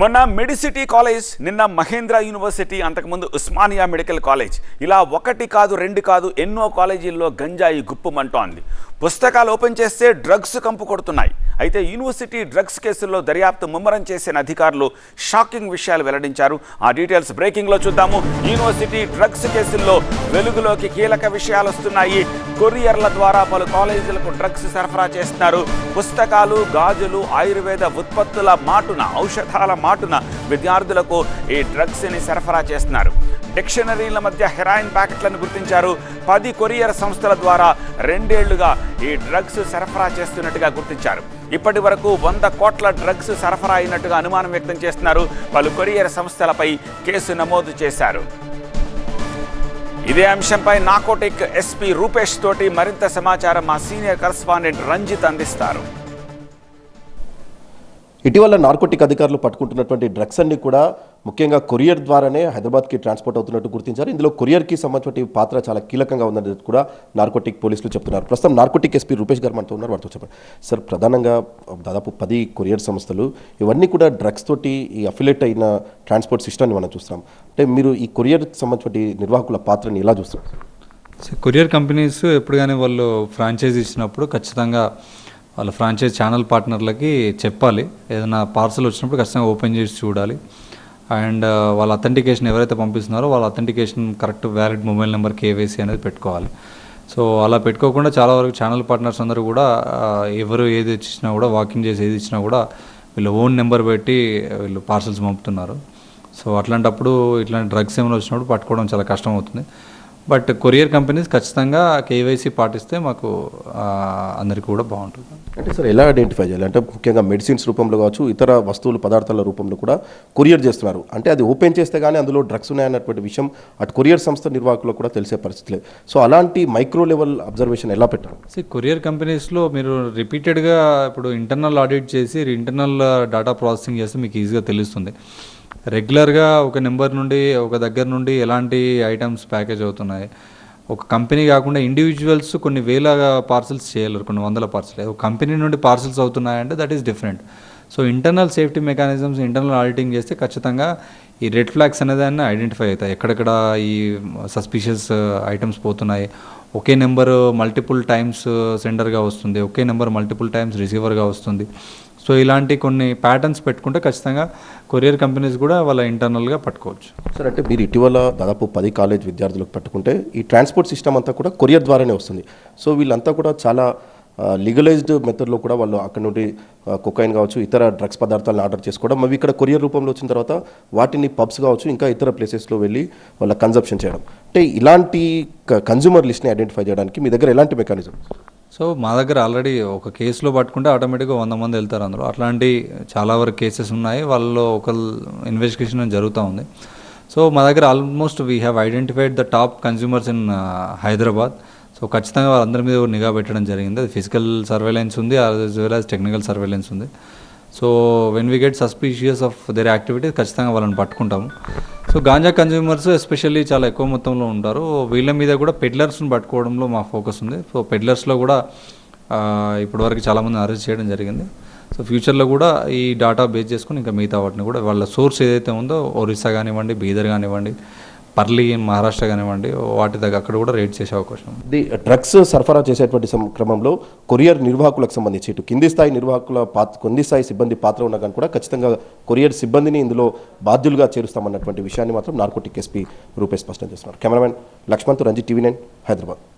మొన్న Medicity college నిన్న Mahindra university అంతకుముందు ఉస్మానియా మెడికల్ కాలేజ్. ఇలా ఒకటి కాదు రెండు కాదు ఎన్నో కాలేజీల్లో గంజాయి గుప్పుమంటోంది. పుస్తకాలు ఓపెన్ చేస్తే డ్రగ్స్ కంపు కొడుతున్నాయి. అయితే యూనివర్సిటీ డ్రగ్స్ కేసుల్లో దర్యాప్తు ముమ్మరం చేసిన అధికారులు షాకింగ్ విషయాలు వెల్లడించారు. ఆ డీటెయిల్స్ బ్రేకింగ్లో చూద్దాము. యూనివర్సిటీ డ్రగ్స్ కేసుల్లో వెలుగులోకి కీలక విషయాలు వస్తున్నాయి. కొరియర్ల ద్వారా పలు కాలేజీలకు డ్రగ్స్ సరఫరా చేస్తున్నారు. పుస్తకాలు గాజులు ఆయుర్వేద ఉత్పత్తుల మాటున ఔషధాల మాటున విద్యార్థులకు ఈ డ్రగ్స్ని సరఫరా చేస్తున్నారు. డిక్షనరీల మధ్య హెరాయిన్ ప్యాకెట్లను గుర్తించారు. పది కొరియర్ సంస్థల ద్వారా రెండేళ్ళుగా ఈ డ్రగ్స్ సరఫరా చేస్తున్నట్టుగా గుర్తించారు. ఇప్పటి వరకు వంద కోట్ల డ్రగ్స్ సరఫరా అయినట్టుగా అనుమానం వ్యక్తం చేస్తున్నారు. పలు కొరియర్ సంస్థలపై కేసు నమోదు చేశారు. ఇదే అంశంపై నాకోటిక్ ఎస్పీ రూపేష్ తోటి మరింత సమాచారం మా సీనియర్ కరస్పాండెంట్ రంజిత్ అందిస్తారు. ఇటీవల నార్కోటిక్ అధికారులు పట్టుకుంటున్నటువంటి డ్రగ్స్ అన్ని కూడా ముఖ్యంగా కొరియర్ ద్వారానే హైదరాబాద్కి ట్రాన్స్పోర్ట్ అవుతున్నట్టు గుర్తించారు. ఇందులో కొరియర్కి సంబంధించిన పాత్ర చాలా కీలకంగా ఉందని కూడా నార్కోటిక్ పోలీసులు చెప్తున్నారు. ప్రస్తుతం నార్కోటిక్ ఎస్పీ రూపేష్ గారు మనతో ఉన్నారు వారితో చెప్పండి. సార్ ప్రధానంగా దాదాపు పది కొరియర్ సంస్థలు ఇవన్నీ కూడా డ్రగ్స్ తోటి ఈ అఫిలేట్ అయిన ట్రాన్స్పోర్ట్ సిస్టమ్ని మనం చూస్తున్నాం. అంటే మీరు ఈ కొరియర్కి సంబంధించిన నిర్వాహకుల పాత్రని ఎలా చూస్తారు కొరియర్ కంపెనీస్ ఎప్పుడు కానీ వాళ్ళు ఫ్రాంచైజ్ ఇచ్చినప్పుడు ఖచ్చితంగా వాళ్ళ ఫ్రాంచైజ్ ఛానల్ పార్ట్నర్లకి చెప్పాలి. ఏదైనా పార్సల్ వచ్చినప్పుడు ఖచ్చితంగా ఓపెన్ చేసి చూడాలి. అండ్ వాళ్ళ అథెంటికేషన్ ఎవరైతే పంపిస్తున్నారో వాళ్ళ authentication correct valid mobile number KYC అనేది పెట్టుకోవాలి. సో అలా పెట్టుకోకుండా చాలా వరకు ఛానల్ పార్ట్నర్స్ అందరూ కూడా ఎవరు ఏది ఇచ్చినా కూడా వాకింగ్ చేసి ఏది ఇచ్చినా కూడా వీళ్ళు ఓన్ నెంబర్ పెట్టి వీళ్ళు పార్సల్స్ పంపుతున్నారు. సో అట్లాంటప్పుడు ఇట్లాంటి డ్రగ్స్ ఏమైనా వచ్చినప్పుడు పట్టుకోవడం చాలా కష్టం అవుతుంది బట్ కొరియర్ కంపెనీస్ ఖచ్చితంగా కేవైసీ పాటిస్తే మాకు అందరికీ కూడా బాగుంటుంది. అంటే సార్ ఎలా ఐడెంటిఫై చేయాలి? అంటే ముఖ్యంగా మెడిసిన్స్ రూపంలో కావచ్చు ఇతర వస్తువులు పదార్థాల రూపంలో కూడా కొరియర్ చేస్తున్నారు. అంటే అది ఓపెన్ చేస్తే కానీ అందులో డ్రగ్స్ ఉన్నాయన్నటువంటి విషయం అటు కొరియర్ సంస్థ నిర్వాహకులకు కూడా తెలిసే పరిస్థితి లేదు. సో అలాంటి మైక్రో లెవెల్ అబ్జర్వేషన్ ఎలా పెట్టారు? సి కొరియర్ కంపెనీస్లో మీరు రిపీటెడ్గా ఇప్పుడు ఇంటర్నల్ ఆడిట్ చేసి ఇంటర్నల్ డేటా ప్రాసెసింగ్ చేస్తే మీకు ఈజీగా తెలుస్తుంది. రెగ్యులర్గా ఒక నెంబర్ నుండి ఒక దగ్గర నుండి ఎలాంటి ఐటమ్స్ ప్యాకేజ్ అవుతున్నాయి? ఒక కంపెనీ కాకుండా ఇండివిజువల్స్ కొన్ని వేల పార్సల్స్ చేయలేరు కొన్ని వందల పార్సల్. ఒక కంపెనీ నుండి parcels అవుతున్నాయంటే that is different. So internal safety mechanisms internal auditing చేస్తే ఖచ్చితంగా ఈ రెడ్ ఫ్లాగ్స్ అనేదాన్ని ఐడెంటిఫై అవుతాయి. ఎక్కడెక్కడ ఈ సస్పిషియస్ ఐటమ్స్ పోతున్నాయి. ఒకే నెంబర్ మల్టిపుల్ టైమ్స్ సెండర్గా వస్తుంది. ఒకే నెంబర్ మల్టిపుల్ టైమ్స్ రిసీవర్గా వస్తుంది. సో ఇలాంటి కొన్ని ప్యాటర్న్స్ పెట్టుకుంటే ఖచ్చితంగా కొరియర్ కంపెనీస్ కూడా వాళ్ళ ఇంటర్నల్గా పట్టుకోవచ్చు. సార్ అంటే మీరు ఇటీవల దాదాపు పది కాలేజ్ విద్యార్థులకు పట్టుకుంటే ఈ ట్రాన్స్పోర్ట్ సిస్టమ్ అంతా కూడా కొరియర్ ద్వారానే వస్తుంది. సో వీళ్ళంతా కూడా చాలా లీగలైజ్డ్ మెథడ్లో కూడా వాళ్ళు అక్కడ నుండి కొకైన్ కావచ్చు ఇతర డ్రగ్స్ పదార్థాలను ఆర్డర్ చేసుకోవడం అవి ఇక్కడ కొరియర్ రూపంలో వచ్చిన తర్వాత వాటిని పబ్స్ కావచ్చు ఇంకా ఇతర ప్లేసెస్లో వెళ్ళి వాళ్ళ కన్జప్షన్ చేయడం. అంటే ఇలాంటి కన్జ్యూమర్ లిస్ట్ని ఐడెంటిఫై చేయడానికి మీ దగ్గర ఎలాంటి మెకానిజం సో మా దగ్గర ఆల్రెడీ ఒక కేసులో పట్టుకుంటే ఆటోమేటిక్గా వంద మంది వెళ్తారు అందులో. అట్లాంటి చాలా వరకు కేసెస్ ఉన్నాయి. వాళ్ళలో ఒక ఇన్వెస్టిగేషన్ జరుగుతూ ఉంది. సో మా దగ్గర almost we have identified the top consumers in Hyderabad so ఖచ్చితంగా వాళ్ళందరి మీద నిఘా పెట్టడం జరిగింది. అది ఫిజికల్ సర్వేలెన్స్ ఉంది as well as technical surveillance ఉంది. So when we get suspicious of their activities ఖచ్చితంగా వాళ్ళని పట్టుకుంటాము. సో గాంజా కన్జ్యూమర్స్ ఎస్పెషల్లీ చాలా ఎక్కువ మొత్తంలో ఉంటారు. వీళ్ళ మీద కూడా పెడ్లర్స్ని పట్టుకోవడంలో మా ఫోకస్ ఉంది. సో పెడ్లర్స్లో కూడా ఇప్పటివరకు చాలామంది అరెస్ట్ చేయడం జరిగింది. సో ఫ్యూచర్లో కూడా ఈ డాటా బేస్ చేసుకుని ఇంకా మిగతా వాటిని కూడా వాళ్ళ సోర్స్ ఏదైతే ఉందో ఒరిస్సా కానివ్వండి బీదర్ కానివ్వండి పర్లీ మహారాష్ట్ర కానివ్వండి వాటి దగ్గర అక్కడ కూడా రేట్ చేసే అవకాశం ఉంది. ఇది డ్రగ్స్ సరఫరా చేసేటువంటి సం- క్రమంలో కొరియర్ నిర్వాహకులకు సంబంధించి ఇటు కింది స్థాయి నిర్వాహకుల పాత్ర కింది స్థాయి సిబ్బంది పాత్ర ఉన్నా కానీ కూడా ఖచ్చితంగా కొరియర్ సిబ్బందిని ఇందులో బాధ్యులుగా చేరుస్తామన్నటువంటి విషయాన్ని మాత్రం నార్కోటిక్ ఎస్పీ రూపే స్పష్టం చేస్తున్నారు. Cameraman Lakshman Ranjith TV nine Hyderabad.